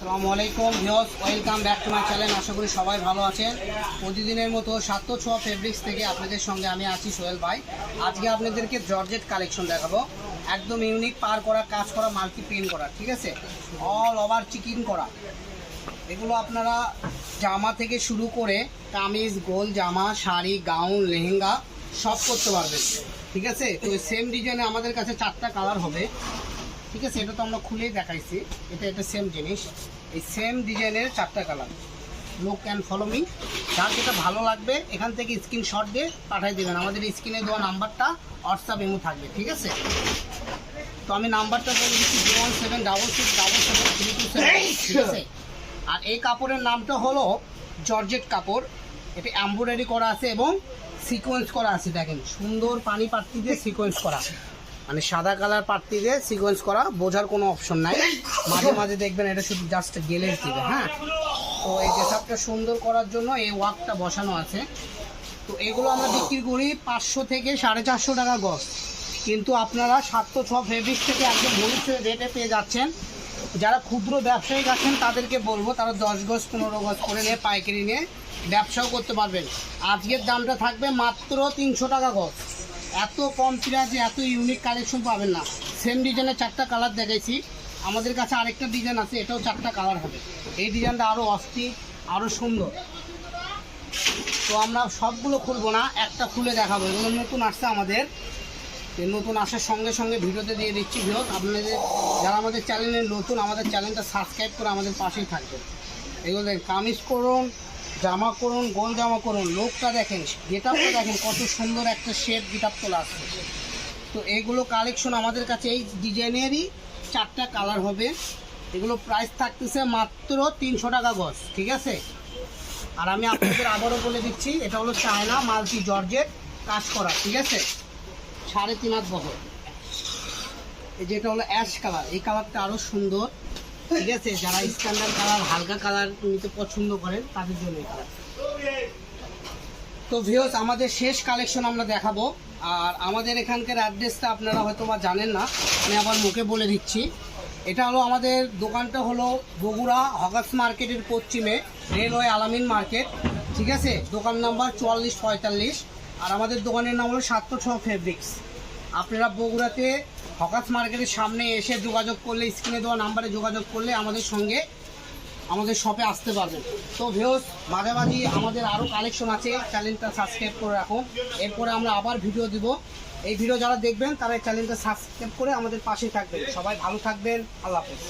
আসসালামু আলাইকুম, viewers, welcome back to my channel. আশা করি সবাই ভালো আছেন। প্রতিদিনের মতো সাত্য ছোঁয়া ফেব্রিক্স থেকে আপনাদের সঙ্গে আমি আছি সোহেল ভাই। আজকে আপনাদেরকে জর্জেট কালেকশন দেখাবো। একদম ইউনিক পার করা, কাজ করা মাল্টি প্রিন্ট করা, ঠিক আছে? অল ওভার চিকিন করা। এগুলো আপনারা জামা থেকে শুরু করে কামিজ, গোল জামা, শাড়ি, গাউন, লেহেঙ্গা সব করতে পারবেন। ঠিক আছে? তো সেম ডিজাইনে আমাদের কাছে চারটা কালার হবে। ঠিক আছে এটা তো আমরা খুলেই দেখাইছি। এটা এটা সেম জিনিস। এই সেম ডিজাইনের চারটা কালার লোক ক্যান ফলো মি যার যেটা ভালো লাগবে এখান থেকে স্ক্রিনশট দিয়ে পাঠিয়ে দেবেন। আমাদের স্ক্রিনে দেওয়া নাম্বারটা হোয়াটসঅ্যাপ এমও থাকবে ঠিক আছে? তো আমি নাম্বারটা বলে দিচ্ছি zero one seven double six double seven three two seven ঠিক আছে? আর এই কাপড়ের নামটা হলো জর্জেট কাপড়। এটা এম্ব্রয়ডারি করা আছে এবং সিকোয়েন্স করা আছে দেখেন। সুন্দর পানি পাত্তি দিয়ে সিকোয়েন্স করা। মানে সাদা কালার পাত্তি দিয়ে সিকোয়েন্স করা, বোঝার কোনো অপশন নাই। মাঝে মাঝে দেখবেন এটা শুধু জাস্ট গেলে দিবে হ্যাঁ? তো এই গেসাপটা সুন্দর করার জন্য এই ওয়ার্কটা বসানো আছে। তো এগুলো আমরা বিক্রি করি পাঁচশো থেকে সাড়ে চারশো টাকা গজ। কিন্তু আপনারা সাতশো ছ ফেব্রিক থেকে একদম হোলসেল রেটে পেয়ে যাচ্ছেন। যারা ক্ষুদ্র ব্যবসায়িক আছেন, তাদেরকে বলব, তারা দশ গজ, পনেরো গজ করে নিয়ে পাইকারি নিয়ে ব্যবসাও করতে পারবেন। আজকের দামটা থাকবে মাত্র তিনশো টাকা গজ। এত কম প্রাইসে এত ইউনিক কালেকশন পাবেন না। সেম ডিজাইনের চারটা কালার দেখাইছি। আমাদের কাছে আরেকটা ডিজাইন আছে, এটাও চারটা কালার হবে। এই ডিজাইনটা আরও অস্থির আরও সুন্দর। তো আমরা সবগুলো খুলবো না, একটা খুলে দেখাবো। এগুলো নতুন আসছে আমাদের। নতুন আসার সঙ্গে সঙ্গে ভিডিওতে দিয়ে দিচ্ছি ভিডিও আপনাদের, যারা আমাদের চ্যানেলে নতুন, আমাদের চ্যানেলটা সাবস্ক্রাইব করে আমাদের পাশেই থাকবে এগুলো কামিজ করুন জামা করুন, গোল জামা করুন, লোকটা দেখেন, গেটআপটা দেখেন, কত সুন্দর একটা শেপ গেটআপ তোলা আছে। তো এগুলো কালেকশন আমাদের কাছে, এই ডিজাইনেরই চারটা কালার হবে। এগুলো প্রাইস থাকতেছে মাত্র তিনশো টাকা গজ, ঠিক আছে? আর আমি আপনাদের আবারও বলে দিচ্ছি, এটা হলো চায়না মাল্টি জর্জেট কাজ করা, ঠিক আছে? সাড়ে তিন হাত বহর। এই যেটা হলো অ্যাশ কালার এই কালারটা আরও সুন্দর। ঠিক আছে, যারা স্ট্যান্ডার্ড কালার হালকা কালার নিতে পছন্দ করেন, তাদের জন্য তো ভিউস আমাদের শেষ কালেকশন আমরা দেখাবো। আর আমাদের এখানকার অ্যাড্রেসটা আপনারা হয়তো বা জানেন না, আমি আবার মুখে বলে দিচ্ছি। এটা হলো আমাদের দোকানটা হলো বগুড়া হগাস মার্কেটের পশ্চিমে, রেলওয়ে আলামিন মার্কেট। ঠিক আছে? দোকান নাম্বার চুয়াল্লিশ পঁয়তাল্লিশ। আর আমাদের দোকানের নাম হলো সাতশো ছ ফেব্রিক্স আপনারা বগুড়াতে হকাস মার্কেটের সামনে এসে যোগাযোগ করলে, স্ক্রিনে দেওয়া নাম্বারে যোগাযোগ করলে আমাদের সঙ্গে আমাদের শপে আসতে পারবেন। তো ভিউস মাঝামাঝি আমাদের আরও কালেকশন আছে চ্যানেলটা সাবস্ক্রাইব করে রাখুন এরপরে আমরা আবার ভিডিও দিব। এই ভিডিও যারা দেখবেন, তারা এই চ্যানেলটা সাবস্ক্রাইব করে আমাদের পাশে থাকবেন। সবাই ভালো থাকবেন। আল্লাহ হাফেজ।